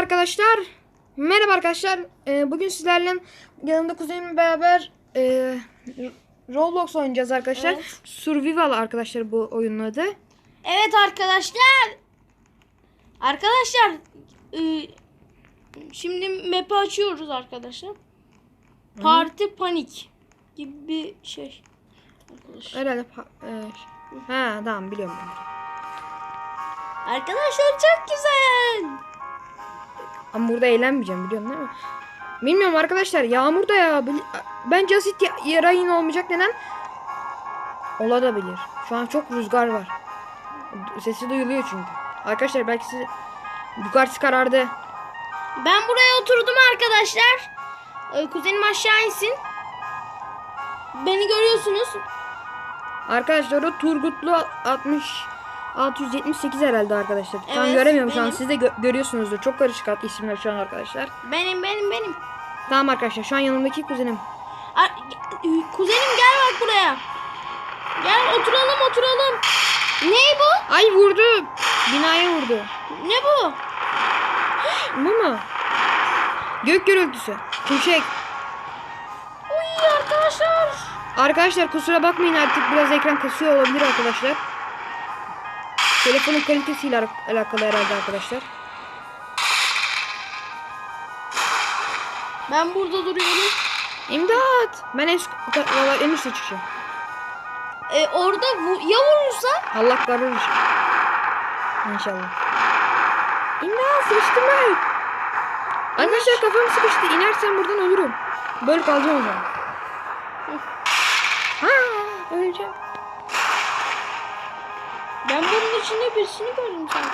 arkadaşlar. Merhaba arkadaşlar. Ee, bugün sizlerle yanımda kuzenimle beraber e, Roblox oynayacağız arkadaşlar. Evet. Survival arkadaşlar bu oyunun adı. Evet arkadaşlar. Arkadaşlar e, şimdi map'i açıyoruz arkadaşlar. Parti panik gibi bir şey. Arkadaşlar. Herhalde e, ha tamam biliyorum. Arkadaşlar çok güzel. Ama burada eğlenmeyeceğim biliyorsun değil mi? Bilmiyorum arkadaşlar yağmur da ya. Bence asit ya- yarayın olmayacak neden? Olabilir. Şu an çok rüzgar var. Sesi duyuluyor çünkü. Arkadaşlar belki siz yukarısı karardı. Ben buraya oturdum arkadaşlar. E, kuzenim aşağı insin. Beni görüyorsunuz. Arkadaşlar o Turgutlu 60 678 herhalde arkadaşlar. Evet, göremiyorum şu an. benim. Siz de gö- görüyorsunuzdur. Çok karışık ad- isimler şu an arkadaşlar. Benim benim benim. Tamam arkadaşlar şu an yanımdaki kuzenim. Ar- kuzenim gel bak buraya. Gel oturalım oturalım. Ne bu? Ay vurdu. Binaya vurdu. Ne bu? Bu mu? Gök gürültüsü. Tuşek. Uy arkadaşlar. Arkadaşlar kusura bakmayın artık biraz ekran kasıyor olabilir arkadaşlar. Telefonun kalitesiyle al- alakalı herhalde arkadaşlar. Ben burada duruyorum. İmdat. Ben en, en üstte çıkacağım. E, orada vu- ya vurursa? Allah korur. İnşallah. İmdat sıkıştım ben. Arkadaşlar kafam sıkıştı. İnersem buradan ölürüm. Böyle kalacağım o zaman. Ha, öleceğim. Ben bunun içinde birisini gördüm sanki.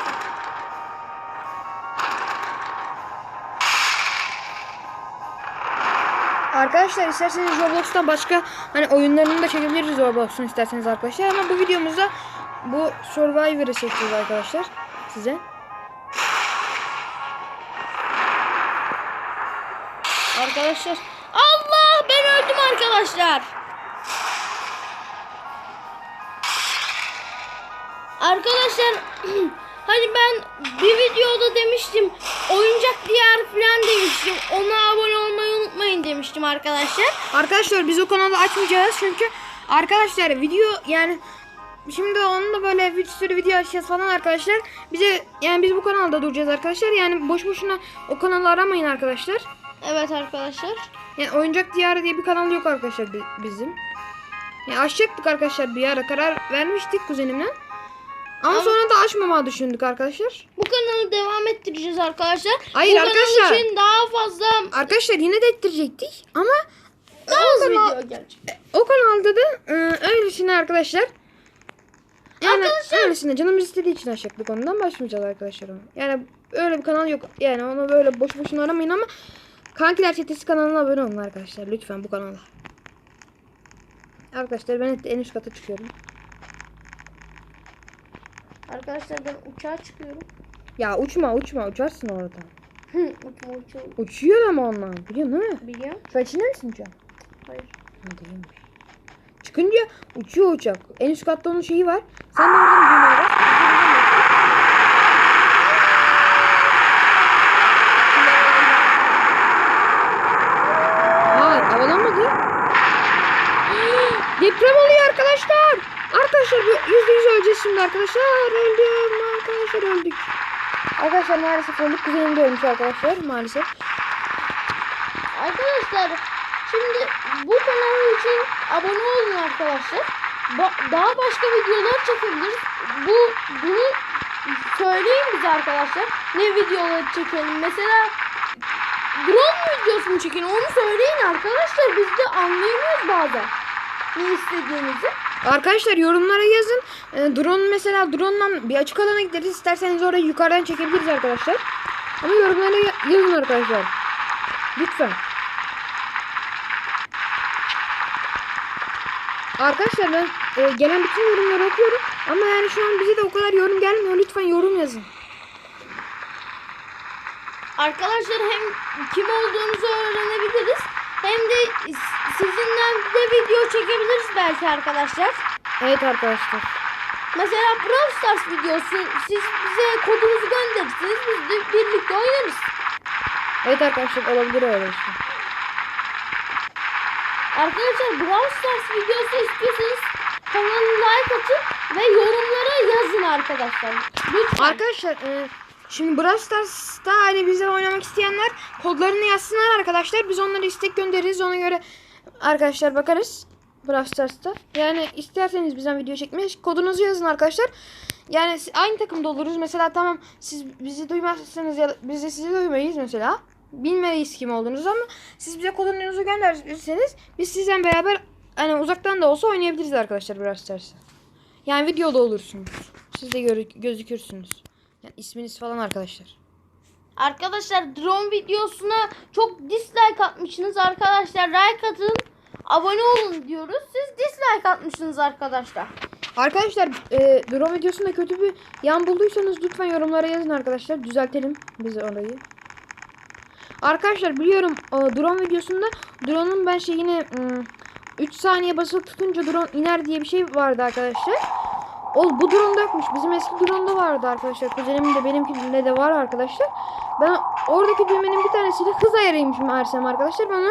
Arkadaşlar isterseniz Roblox'tan başka hani oyunlarını da çekebiliriz Roblox'un isterseniz arkadaşlar. Ama bu videomuzda bu Survivor'ı çekeceğiz arkadaşlar size. Arkadaşlar. Arkadaşlar hani ben bir videoda demiştim oyuncak diyar falan demiştim. Ona abone olmayı unutmayın demiştim arkadaşlar. Arkadaşlar biz o kanalı açmayacağız çünkü arkadaşlar video yani şimdi onunla böyle bir sürü video açacağız falan arkadaşlar. Bize yani biz bu kanalda duracağız arkadaşlar. Yani boş boşuna o kanalı aramayın arkadaşlar. Evet arkadaşlar. Yani Oyuncak Diyarı diye bir kanal yok arkadaşlar bi- bizim. Yani açacaktık arkadaşlar bir ara karar vermiştik kuzenimle. Ama, sonra da açmama düşündük arkadaşlar. Bu kanalı devam ettireceğiz arkadaşlar. Hayır Bu arkadaşlar. kanal için daha fazla Arkadaşlar yine de ettirecektik ama daha o, az kanal- video gelecek. o kanalda da e, öylesine arkadaşlar. Yani Arkadaşlar- öylesine canımız istediği için açacaktık ondan başlayacağız arkadaşlar. Yani öyle bir kanal yok. Yani onu böyle boş boşuna aramayın ama Kankiler Çetesi kanalına abone olun arkadaşlar. Lütfen bu kanala. Arkadaşlar ben en üst kata çıkıyorum. Arkadaşlar ben uçağa çıkıyorum. Ya uçma uçma uçarsın orada. Hı, uçma uçma Uçuyor ama onlar. Biliyorsun değil mi? biliyorum. An içinde misin uçağın? Hayır. Ha, değilmiş. Çıkınca uçuyor uçak. En üst katta onun şeyi var. Sen de oradan düğmeye bas. Aa havalanmadı. Deprem oluyor arkadaşlar. Arkadaşlar bu yüzde yüz öleceğiz şimdi arkadaşlar. Öldüm arkadaşlar öldük. Arkadaşlar maalesef öldük. Kuzenim de ölmüş arkadaşlar maalesef. Arkadaşlar şimdi bu kanal için abone olun arkadaşlar. Ba- daha başka videolar çekebiliriz. Bu bunu söyleyin bize arkadaşlar. Ne videoları çekelim? Mesela drone videosu mu çekelim? Onu söyleyin arkadaşlar. Biz de anlayamıyoruz bazen. Ne istediğinizi. Arkadaşlar yorumlara yazın. Ee, drone mesela drone'la bir açık alana gideriz. İsterseniz orayı yukarıdan çekebiliriz arkadaşlar. Ama yorumlara ya- yazın arkadaşlar. Lütfen. Arkadaşlar ben e, gelen bütün yorumları okuyorum. Ama yani şu an bize de o kadar yorum gelmiyor. Lütfen yorum yazın. Arkadaşlar hem kim olduğunuzu öğrenebiliriz. Hem de sizinle de video çekebiliriz belki arkadaşlar. Evet arkadaşlar. Mesela Brawl Stars videosu siz bize kodunuzu gönderirsiniz biz de birlikte oynarız. Evet arkadaşlar olabilir öyle şey. Arkadaşlar Brawl Stars videosu istiyorsanız kanalıma like atın ve yorumlara yazın arkadaşlar. Lütfen. Arkadaşlar e, şimdi Brawl Stars'ta hani bize oynamak isteyenler kodlarını yazsınlar arkadaşlar. Biz onlara istek göndeririz. Ona göre arkadaşlar bakarız. Brawl Stars'ta. Yani isterseniz bizden video çekmeye kodunuzu yazın arkadaşlar. Yani aynı takımda oluruz. Mesela tamam siz bizi duymazsanız ya biz de sizi duymayız mesela. Bilmeyiz kim olduğunuzu ama siz bize kodunuzu gönderirseniz biz sizden beraber hani uzaktan da olsa oynayabiliriz arkadaşlar Brawl Stars'ı. Yani videoda olursunuz. Siz de gözükürsünüz. Yani isminiz falan arkadaşlar. Arkadaşlar drone videosuna çok dislike atmışsınız arkadaşlar. Like atın. Abone olun diyoruz. Siz dislike atmışsınız arkadaşlar. Arkadaşlar e, drone videosunda kötü bir yan bulduysanız lütfen yorumlara yazın arkadaşlar. Düzeltelim biz orayı. Arkadaşlar biliyorum e, drone videosunda drone'un ben şeyini 3 saniye basılı tutunca drone iner diye bir şey vardı arkadaşlar. O bu drone'da yokmuş. Bizim eski drone'da vardı arkadaşlar. Kuzenimin de benimkinde de var arkadaşlar. Ben oradaki düğmenin bir tanesiyle hız ayarıymış meğersem arkadaşlar. Ben onu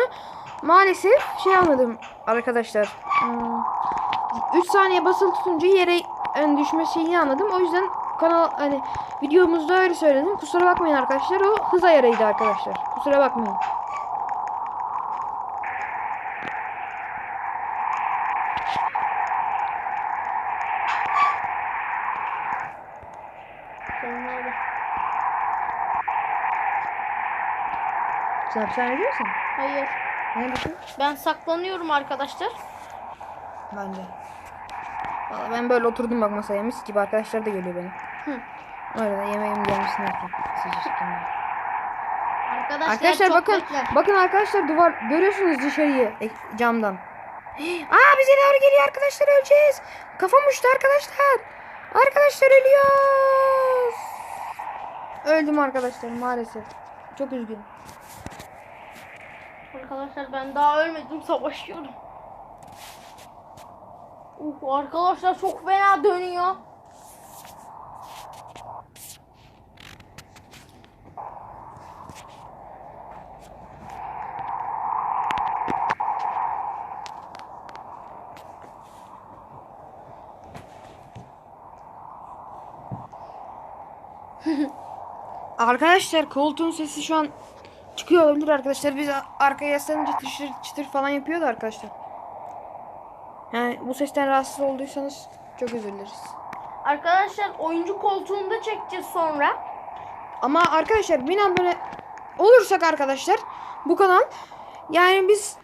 maalesef şey anladım arkadaşlar. Hmm, 3 saniye basılı tutunca yere yani düşme şeyini anladım. O yüzden kanal hani videomuzda öyle söyledim. Kusura bakmayın arkadaşlar. O hız ayarıydı arkadaşlar. Kusura bakmayın. Sonra- Sen sen ne diyorsun? Hayır. Ne diyorsun? Ben saklanıyorum arkadaşlar. Ben de. Valla ben böyle oturdum bak masaya mis gibi arkadaşlar da geliyor benim. Hı. Öyle de yemeğim gelmişsin artık. Sıcacıkken. Arkadaşlar, Arkadaşlar bakın. bekler. Bakın arkadaşlar duvar görüyorsunuz dışarıyı e, camdan. Aa bize doğru geliyor arkadaşlar öleceğiz. Kafam uçtu arkadaşlar. Arkadaşlar ölüyoruz. Öldüm arkadaşlar maalesef. Çok üzgünüm. Arkadaşlar ben daha ölmedim savaşıyorum. Uf arkadaşlar çok fena dönüyor. Arkadaşlar koltuğun sesi şu an çıkıyor olabilir arkadaşlar. Biz arkaya yaslanınca çıtır çıtır falan yapıyordu arkadaşlar. Yani bu sesten rahatsız olduysanız çok özür dileriz. Arkadaşlar oyuncu koltuğunda çekeceğiz sonra. Ama arkadaşlar bin abone olursak arkadaşlar bu kanal yani biz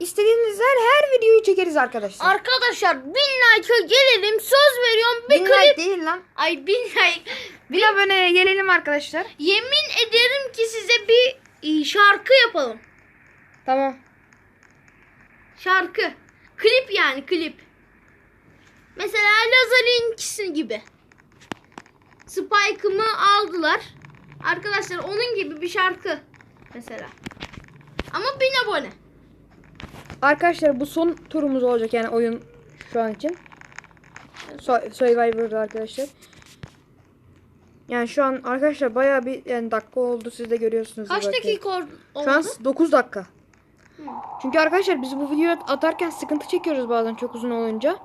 istediğiniz her, her videoyu çekeriz arkadaşlar. Arkadaşlar bin like'a gelelim söz veriyorum bir bin klip. like değil lan. Ay bin like. Bin aboneye gelelim arkadaşlar. Yemin ederim ki size bir e, şarkı yapalım. Tamam. Şarkı. Klip yani klip. Mesela Lazar'inkisi gibi. Spike'ımı aldılar. Arkadaşlar onun gibi bir şarkı. Mesela. Ama bin abone. Arkadaşlar bu son turumuz olacak yani oyun şu an için. So- Survivor'da arkadaşlar. Yani şu an arkadaşlar bayağı bir yani dakika oldu siz de görüyorsunuz. Kaç belki. dakika or- Şu an oldu? 9 dakika. Hı. Çünkü arkadaşlar biz bu videoyu atarken sıkıntı çekiyoruz bazen çok uzun olunca.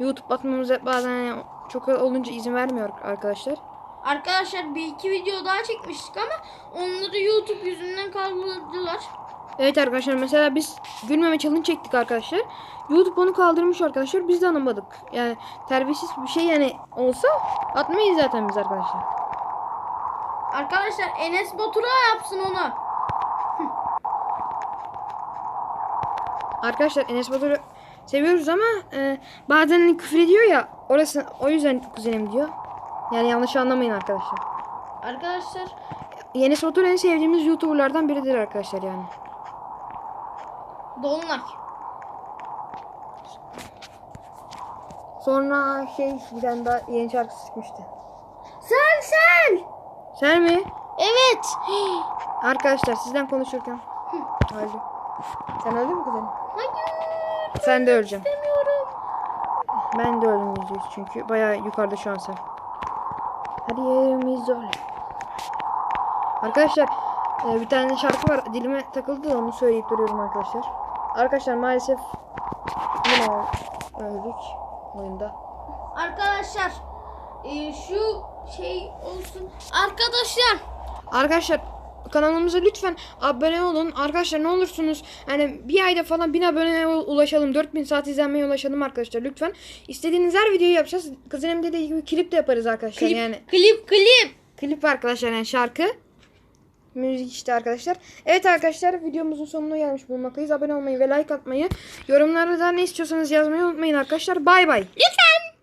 YouTube atmamıza bazen çok olunca izin vermiyor arkadaşlar. Arkadaşlar bir iki video daha çekmiştik ama onları YouTube yüzünden kaldırdılar. Evet arkadaşlar mesela biz gülmeme challenge çektik arkadaşlar. YouTube onu kaldırmış arkadaşlar. Biz de anlamadık. Yani terbiyesiz bir şey yani olsa atmayız zaten biz arkadaşlar. Arkadaşlar Enes Batur'a yapsın onu. Arkadaşlar Enes Batur'u seviyoruz ama e, bazen hani küfür ediyor ya orası o yüzden kuzenim diyor. Yani yanlış anlamayın arkadaşlar. Arkadaşlar Enes Batur en sevdiğimiz YouTuber'lardan biridir arkadaşlar yani. Dolunay. Sonra şey bir tane daha yeni şarkısı çıkmıştı. Sen sen. Sen mi? Evet. Arkadaşlar sizden konuşurken öldü. Sen öldün mü kuzenim? Hayır. Sen de öleceksin. Demiyorum. Ben de öldüm yüzde yüz çünkü bayağı yukarıda şu an sen. Her yerimiz öyle. Arkadaşlar Ee, bir tane şarkı var dilime takıldı da onu söyleyip duruyorum arkadaşlar. Arkadaşlar maalesef yine öldük oyunda. Arkadaşlar e, şu şey olsun. Arkadaşlar Arkadaşlar kanalımıza lütfen abone olun. Arkadaşlar ne olursunuz yani bir ayda falan 1000 aboneye ulaşalım. 4000 saat izlenmeye ulaşalım arkadaşlar lütfen. İstediğiniz her videoyu yapacağız. Kızın dediği gibi klip de yaparız arkadaşlar. klip Yani klip klip. klip arkadaşlar yani şarkı. Müzik işte arkadaşlar. Evet arkadaşlar videomuzun sonuna gelmiş bulunmaktayız. Abone olmayı ve like atmayı, yorumlarda da ne istiyorsanız yazmayı unutmayın arkadaşlar. Bay bay. Lütfen